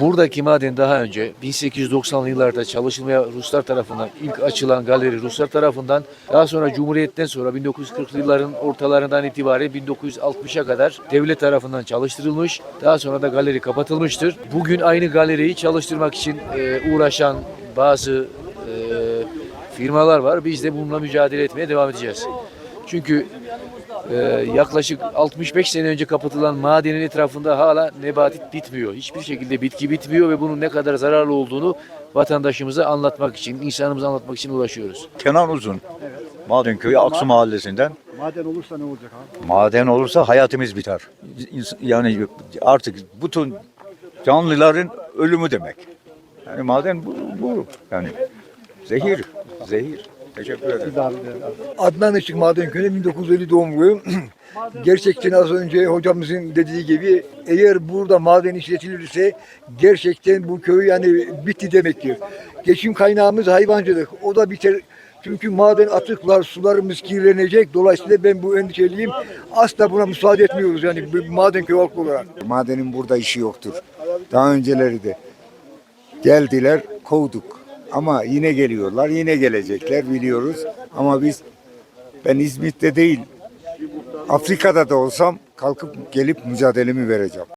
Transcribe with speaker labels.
Speaker 1: Buradaki maden daha önce 1890'lı yıllarda çalışılmaya Ruslar tarafından ilk açılan galeri Ruslar tarafından daha sonra Cumhuriyet'ten sonra 1940'lı yılların ortalarından itibaren 1960'a kadar devlet tarafından çalıştırılmış. Daha sonra da galeri kapatılmıştır. Bugün aynı galeriyi çalıştırmak için e, uğraşan bazı e, firmalar var. Biz de bununla mücadele etmeye devam edeceğiz. Çünkü ee, yaklaşık 65 sene önce kapatılan madenin etrafında hala nebatit bitmiyor. Hiçbir şekilde bitki bitmiyor ve bunun ne kadar zararlı olduğunu vatandaşımıza anlatmak için, insanımıza anlatmak için uğraşıyoruz.
Speaker 2: Kenan Uzun. Maden Köyü Aksu Mahallesi'nden.
Speaker 3: Maden olursa ne olacak abi?
Speaker 2: Maden olursa hayatımız biter. Yani artık bütün canlıların ölümü demek. Yani maden bu, bu. yani zehir, zehir. Teşekkür ederim.
Speaker 4: Adnan Işık Madenköy'de 1950 doğumluyum. Gerçekten az önce hocamızın dediği gibi eğer burada maden işletilirse gerçekten bu köy yani bitti demektir. Geçim kaynağımız hayvancılık. O da biter. Çünkü maden atıklar, sularımız kirlenecek. Dolayısıyla ben bu endişeliyim. Asla buna müsaade etmiyoruz yani maden köy halkı olarak.
Speaker 5: Madenin burada işi yoktur. Daha önceleri de geldiler, kovduk. Ama yine geliyorlar, yine gelecekler biliyoruz. Ama biz, ben İzmit'te değil, Afrika'da da olsam kalkıp gelip mücadelemi vereceğim.